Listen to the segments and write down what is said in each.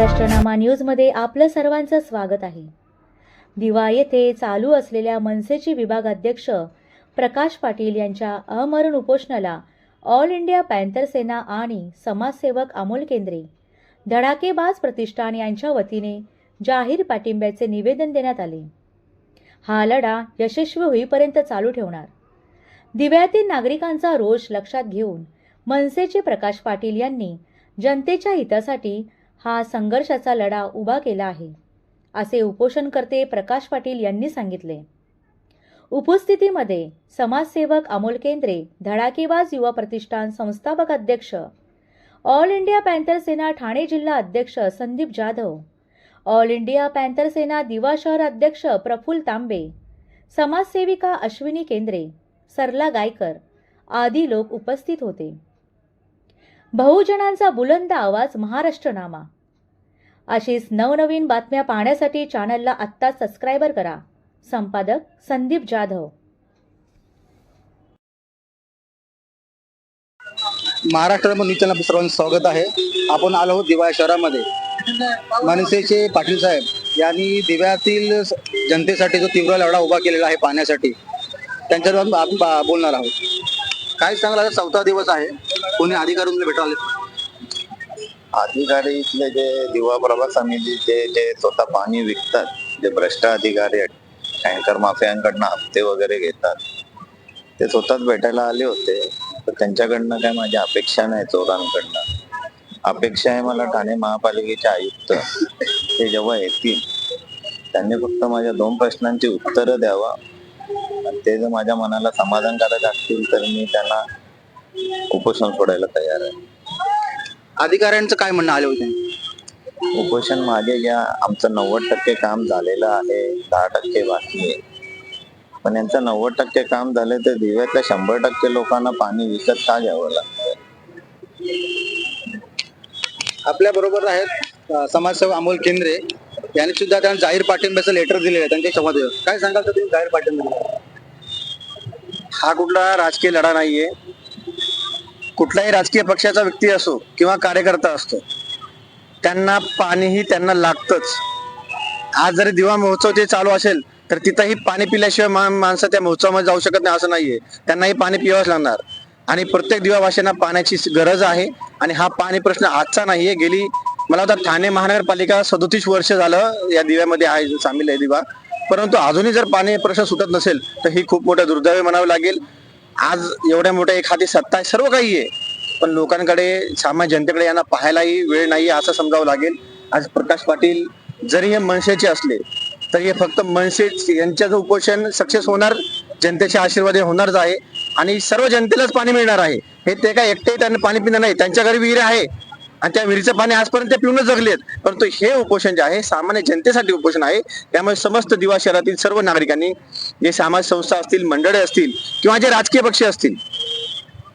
महाराष्ट्रनामा न्यूजमध्ये आपलं सर्वांचं स्वागत आहे. दिवा येथे चालू असलेल्या मनसेचे विभाग अध्यक्ष प्रकाश पाटील यांच्या अमरण उपोषणाला ऑल इंडिया पॅन्थर सेना आणि समाजसेवक अमोल केंद्रे धडाकेबाज प्रतिष्ठान यांच्या वतीने जाहीर पाठिंब्याचे निवेदन देण्यात आले. हा लढा यशस्वी होईपर्यंत चालू ठेवणार. दिव्यातील नागरिकांचा रोष लक्षात घेऊन मनसेचे प्रकाश पाटील यांनी जनतेच्या हितासाठी हा संघर्षाचा लढा उभा केला आहे असे उपोषणकर्ते प्रकाश पाटील यांनी सांगितले. उपस्थितीमध्ये समाजसेवक अमोल केंद्रे धडाकेबाज युवा प्रतिष्ठान संस्थापक अध्यक्ष All India Panther Sena Thane जिल्हा अध्यक्ष Sandeep Jadhav All India Panther Sena Diva शहर अध्यक्ष प्रफुल तांबे समाजसेविका अश्विनी केंद्रे सरला गायकर आदी लोक उपस्थित होते. बहुजनांचा बुलंद आवाज महाराष्ट्रनामा. अशीच नवनवीन बातम्या पाहण्यासाठी चॅनलला आत्ता सबस्क्रायबर करा. संपादक संदीप जाधव. महाराष्ट्र न्यूजला सर्वांचं स्वागत आहे. आपण आलो आहोत दिवा शहरामध्ये. मनसेचे पाटील साहेब यांनी दिव्यातील जनतेसाठी जो तीव्र लढा उभा केलेला आहे पाहण्यासाठी त्यांच्यावर आपण बोलणार आहोत. काय सांगाल आता चौथा दिवस आहे. कोणी अधिकारी तुला आले? अधिकारी इथले जे दिवा प्रभाग समितीचे जे स्वतः पाणी विकतात जे भ्रष्ट अधिकारी टँकर माफियांकडनं हप्ते वगैरे घेतात ते स्वतःच भेटायला आले होते. तर त्यांच्याकडनं काय माझी अपेक्षा नाही चोरांकडनं. अपेक्षा आहे मला ठाणे महापालिकेचे आयुक्त ते जेव्हा येतील त्यांनी फक्त माझ्या दोन प्रश्नांची उत्तरं द्यावा. ते जर माझ्या मनाला समाधानकारक असतील तर मी त्यांना उपोषण सोडायला तयार आहे. अधिकाऱ्यांचं काय म्हणणं आले होते? उपोषण मागे घ्या. आमचं नव्वद टक्के काम झालेलं आहे. दहा टक्के बाकी आहे. पण यांचं नव्वद टक्के काम झालं तर दिव्यातल्या शंभर टक्के लोकांना पाणी विकत का घ्यावं लागतं? आपल्या बरोबर आहेत अं, समाजसेवक अमोल केंद्रे. त्यांनी सुद्धा त्यांना जाहीर पाठिंब्याचं लेटर दिलेलं आहे त्यांच्या संवाद काय सांगाल तर तुम्ही जाहीर पाठिंबा हा कुठला राजकीय लढा नाहीये. कुठलाही राजकीय पक्षाचा व्यक्ती असो किंवा कार्यकर्ता असतो त्यांना पाणीही त्यांना लागतच. आज जरी दिवा महोत्सव ते चालू असेल तर तिथंही पाणी पिल्याशिवाय मा- माणसं त्या महोत्सवामध्ये जाऊ शकत नाही असं नाहीये. त्यांनाही पाणी पिवाच लागणार. आणि प्रत्येक दिवावाशांना पाण्याची गरज आहे. आणि हा पाणी प्रश्न आजचा नाहीये गेली मला आता ठाणे महानगरपालिका सदोतीस वर्ष झालं या दिव्यामध्ये आहे सामील आहे दिवा. परंतु अजूनही जर पाणी प्रश्न सुटत नसेल तर ही खूप मोठं दुर्दैव म्हणावं लागेल. आज एवढ्या मोठ्या एखादी सत्ता आहे सर्व काही आहे. पण लोकांकडे सामान्य जनतेकडे यांना पाहायलाही वेळ नाही असं समजावं लागेल. आज प्रकाश पाटील जरी हे मनसेचे असले तरी हे फक्त मनसे यांच्याचं उपोषण सक्सेस होणार जनतेच्या आशीर्वाद होणारच आहे. आणि सर्व जनतेलाच पाणी मिळणार आहे. हे ते काय एकटे त्यांना पाणी पिणार नाही त्यांच्या घरी विहीर आहे. आणि त्या विहिरीचं पाणी आजपर्यंत ते पिऊनच जगलेत. परंतु हे उपोषण जे आहे सामान्य जनतेसाठी उपोषण आहे. त्यामुळे समस्त दिवा शहरातील सर्व नागरिकांनी जे समाज संस्था असतील मंडळे असतील किंवा जे राजकीय पक्ष असतील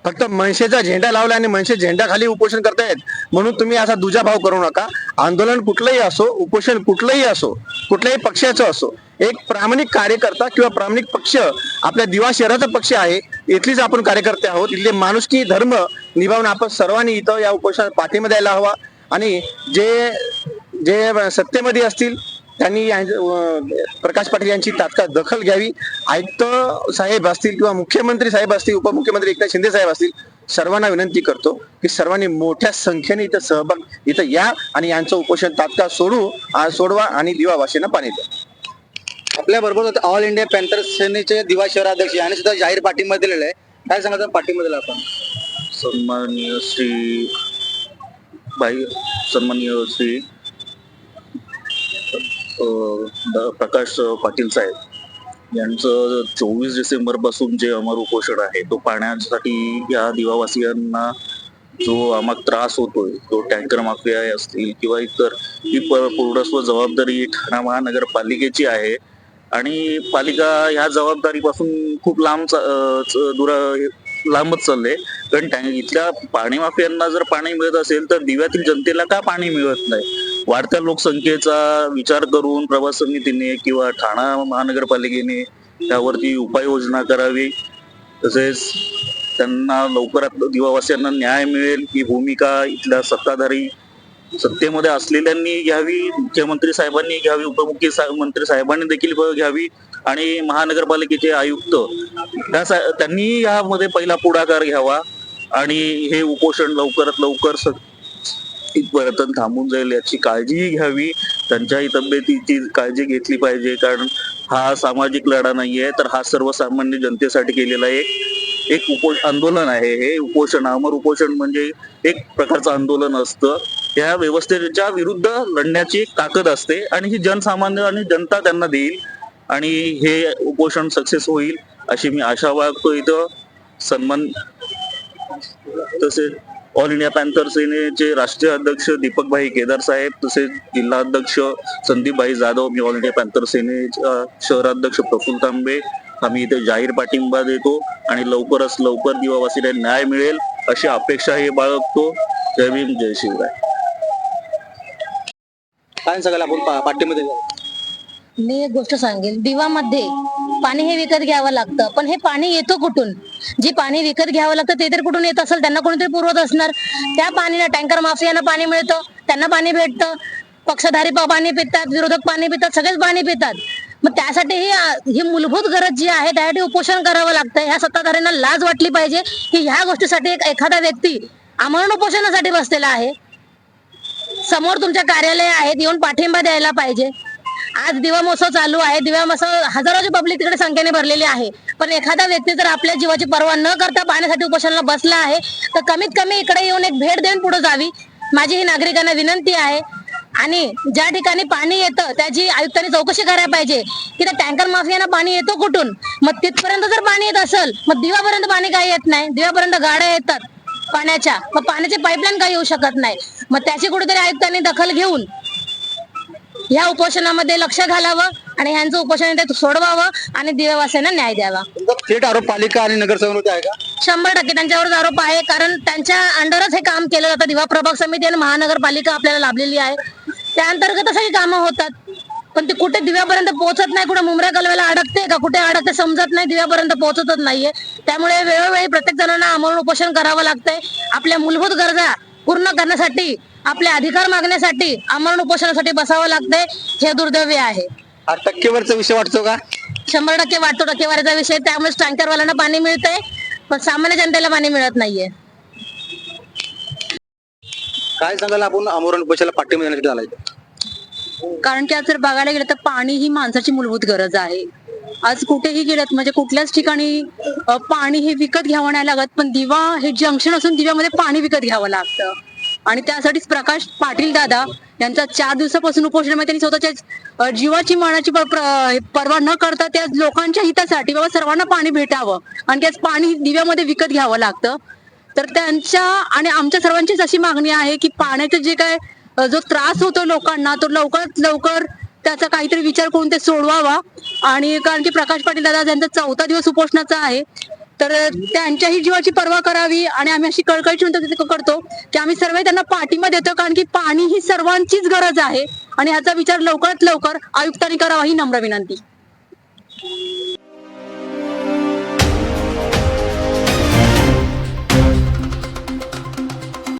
फक्त मनसेचा झेंडा लावला आणि मनसे झेंडा खाली उपोषण करतायत. म्हणून तुम्ही असा दुजाभाव करू नका. आंदोलन कुठलंही असो उपोषण कुठलंही असो कुठल्याही पक्षाचं असो एक प्रामाणिक कार्यकर्ता किंवा प्रामाणिक पक्ष आपल्या दिवा शहराचा पक्ष आहे. इथलीच आपण कार्यकर्ते आहोत. इथले माणुसकी धर्म निभावून आपण सर्वांनी इथं या उपोषणात पाठिंबा द्यायला हवा. आणि जे जे सत्तेमध्ये असतील त्यांनी प्रकाश पाटील यांची तात्काळ दखल घ्यावी. आयुक्त साहेब असतील किंवा मुख्यमंत्री साहेब असतील उपमुख्यमंत्री एकनाथ शिंदे साहेब असतील सर्वांना विनंती करतो की सर्वांनी मोठ्या संख्येने इथं सहभाग इथं या आणि यांचं उपोषण तात्काळ सोडू सोडवा आणि दिवा वाशीनं पाणी द्या. आपल्या बरोबर ऑल इंडिया पॅन्थर सेनेचे दिवा शहराध्यक्ष यांनी सुद्धा जाहीर पाठिंबा दिलेला आहे. काय सांगायचं पाठिंबा दिला आपण? सन्माननीय श्री भाई सन्माननीय श्री प्रकाश पाटील साहेब. यांचं चोवीस डिसेंबरपासून जे अमर उपोषण आहे तो पाण्यासाठी या दिवावासियांना जो आम्हाला त्रास होतोय तो टँकर माफिया असतील किंवा इतर ही प- पूर्णस्व जबाबदारी ठाणा महानगरपालिकेची आहे. आणि पालिका ह्या जबाबदारीपासून खूप लांब दुरा लांबच चालले. कारण टँक इथल्या पाणी माफियांना जर पाणी मिळत असेल तर दिव्यातील जनतेला का पाणी मिळत नाही? वाढत्या लोकसंख्येचा विचार करून प्रवास समितीने किंवा ठाणा महानगरपालिकेने त्यावरती उपाययोजना करावी. तसेच त्यांना लवकरात दिवावासियांना न्याय मिळेल ही भूमिका इथल्या सत्ताधारी सत्तेमध्ये असलेल्यांनी घ्यावी. मुख्यमंत्री साहेबांनी घ्यावी. उपमुख्यमंत्री साहेबांनी देखील घ्यावी. आणि महानगरपालिकेचे आयुक्त त्यांनी यामध्ये पहिला पुढाकार घ्यावा आणि हे उपोषण लवकरात लवकर इथपर्यंत थांबून जाईल याची काळजीही घ्यावी. त्यांच्याही तब्येतीची काळजी घेतली पाहिजे कारण हा सामाजिक लढा नाहीये तर हा सर्वसामान्य जनतेसाठी केलेला एक एक उपो आंदोलन आहे. हे उपोषण अमर उपोषण म्हणजे एक प्रकारचं आंदोलन असतं. या व्यवस्थेच्या विरुद्ध लढण्याची एक ताकद असते आणि ही जनसामान्य आणि जनता त्यांना देईल. आणि हे उपोषण सक्सेस होईल अशी मी आशा बाळगतो इथं. सन्मान तसेच ऑल इंडिया पॅन्थर सेनेचे राष्ट्रीय अध्यक्ष दीपकभाई केदार साहेब तसेच जिल्हा अध्यक्ष संदीपभाई जाधव मी ऑल इंडिया पॅन्थर सेनेचा शहराध्यक्ष प्रफुल्ल तांबे. आम्ही इथे जाहीर पाठिंबा देतो आणि लवकरच लवकर दिवावासीला न्याय मिळेल अशी अपेक्षा हे बाळगतो. जय भीम जय शिवराय. काय सांगाल आपण पाठिंबा मी एक गोष्ट सांगेल दिवामध्ये पाणी हे विकत घ्यावं लागतं. पण हे पाणी येतो कुठून? जे पाणी विकत घ्यावं लागतं ते तर कुठून येत असेल? त्यांना कोणीतरी पुरवत असणार. त्या पाणीला टँकर माफियांना पाणी मिळतं. त्यांना पाणी भेटतं. पक्षधारी पाणी पितात विरोधक पाणी पितात सगळेच पाणी पितात. मग त्यासाठी ही ही मूलभूत गरज जी आहे त्यासाठी उपोषण करावं लागतं. ह्या सत्ताधाऱ्यांना लाज वाटली पाहिजे की ह्या गोष्टीसाठी एक एखादा व्यक्ती आमरण उपोषणासाठी बसलेला आहे. समोर तुमच्या कार्यालय आहेत येऊन पाठिंबा द्यायला पाहिजे. आज दिवा महोत्सव चालू आहे. दिवा महोत्सव हजारोची पब्लिक तिकडे संख्येने भरलेली आहे. पण एखादा व्यक्ती जर आपल्या जीवाची पर्वा न करता पाण्यासाठी उपोषणाला बसला आहे तर कमीत कमी इकडे येऊन एक भेट देऊन पुढे जावी. माझी ही नागरिकांना विनंती आहे. आणि ज्या ठिकाणी पाणी येतं त्याची आयुक्तांनी चौकशी करायला पाहिजे की त्या टँकर माफियांना पाणी येतो कुठून? मग तिथपर्यंत जर पाणी येत असेल मग दिवापर्यंत पाणी काही येत नाही. दिवापर्यंत गाड्या येतात पाण्याच्या. मग पाण्याचे पाईपलाईन काही येऊ शकत नाही. मग त्याची कुठेतरी आयुक्तांनी दखल घेऊन ह्या उपोषणामध्ये लक्ष घालावं आणि ह्यांचं उपोषण ते सोडवावं आणि दिव्यवासियांना न्याय द्यावा. थेट आरोप पालिका आणि नगरसेवक आहे का? शंभर टक्के त्यांच्यावरच आरोप आहे कारण त्यांच्या अंडरच हे काम केलं जातं. दिवा प्रभाग समिती आणि महानगरपालिका आपल्याला लाभलेली आहे. त्या अंतर्गतच ही कामं होतात. पण ते कुठे दिव्यापर्यंत पोहोचत नाही कुठे मुंबऱ्या कलव्याला अडकते का? कुठे अडकते समजत नाही दिव्यापर्यंत पोहोचतच नाहीये. त्यामुळे वेळोवेळी प्रत्येक जणांना आमरण उपोषण करावं लागतंय. आपल्या मूलभूत गरजा पूर्ण करण्यासाठी आपले अधिकार मागण्यासाठी आमरण उपोषणासाठी बसावं लागतंय हे दुर्दैवी आहे. हा टक्केवरचा विषय वाटतो का? शंभर टक्के वाटतो टक्केवारीचा विषय. त्यामुळे टँकरवाल्यांना पाणी मिळतंय पण सामान्य जनतेला पाणी मिळत नाहीये. काय सांगाल आपण? अमोरण उपोषणाला पाठिंबा देण्यासाठी आलाय? कारण की आज जर बघायला गेलं तर पाणी ही माणसाची मूलभूत गरज आहे. आज कुठेही गेलं म्हणजे कुठल्याच ठिकाणी अ, पाणी हे विकत घ्यावं नाही लागत पण दिवा हे जंक्शन असून दिव्यामध्ये पाणी विकत घ्यावं लागतं. आणि त्यासाठीच प्रकाश पाटील दादा यांचा चार दिवसापासून उपोषणामध्ये त्यांनी स्वतःच्या जीवाची मनाची पर्वा न करता त्या लोकांच्या हितासाठी बाबा सर्वांना पाणी भेटावं. आणि त्याच पाणी दिव्यामध्ये विकत घ्यावं लागतं. तर त्यांच्या आणि आमच्या सर्वांचीच अशी मागणी आहे की पाण्याचं जे काय जो त्रास होतो लोकांना तो लवकरात लवकर त्याचा काहीतरी विचार करून ते सोडवावा. आणि कारण की प्रकाश पाटील दादा यांचा चौथा दिवस उपोषणाचा आहे. तर त्यांच्याही जीवाची पर्वा करावी आणि आम्ही अशी कळकळीची करतो की आम्ही सर्व त्यांना पाठिंबा देतो कारण की पाणी ही सर्वांचीच गरज आहे. आणि ह्याचा विचार लवकरात लवकर आयुक्तांनी करावा ही नम्र विनंती.